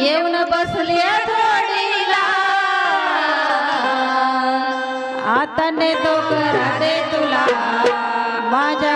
येऊन बसले जोडीला आता ने तो करा दे तुला. माझ्या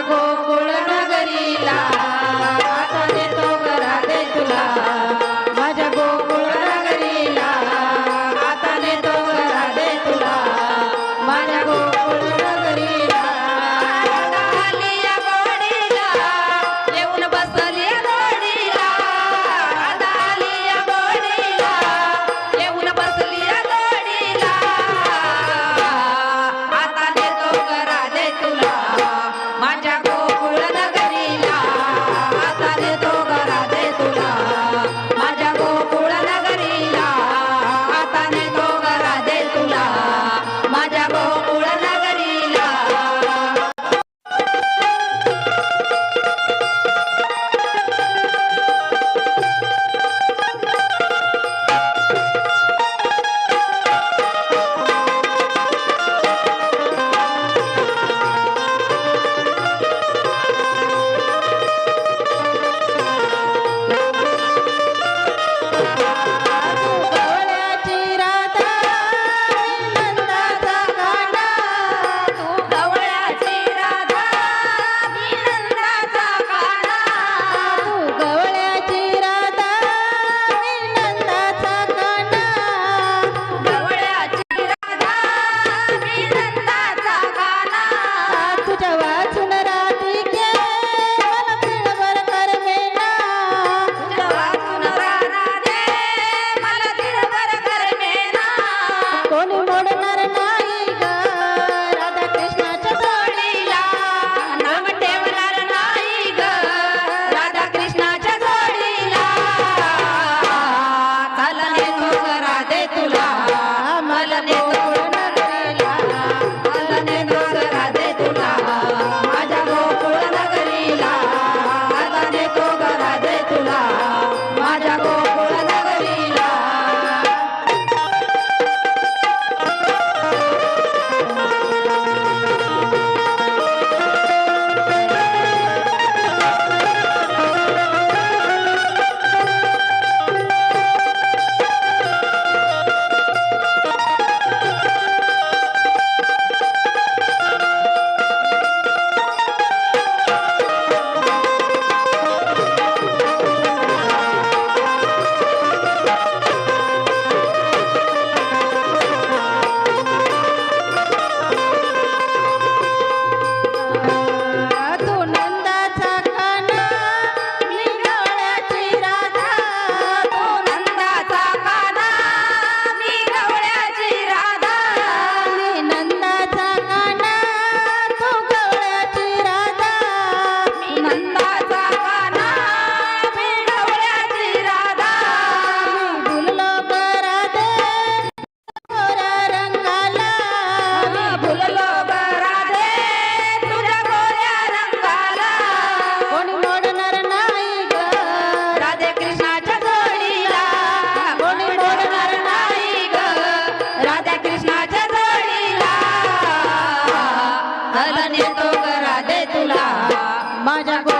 करा दे तुला. माझ्या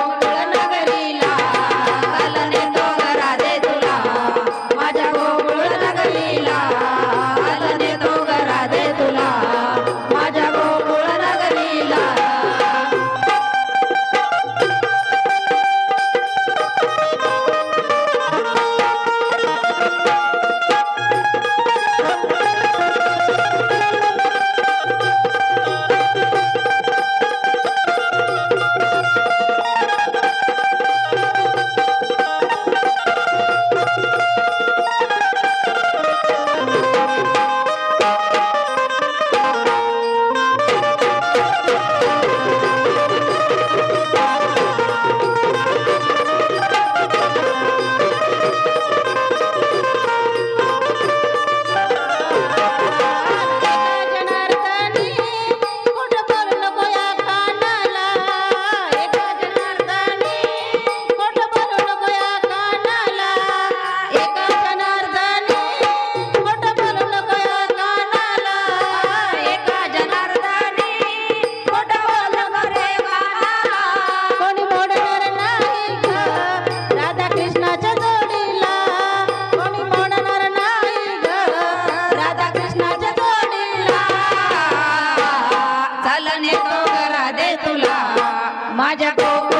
माझ्या गोकुळ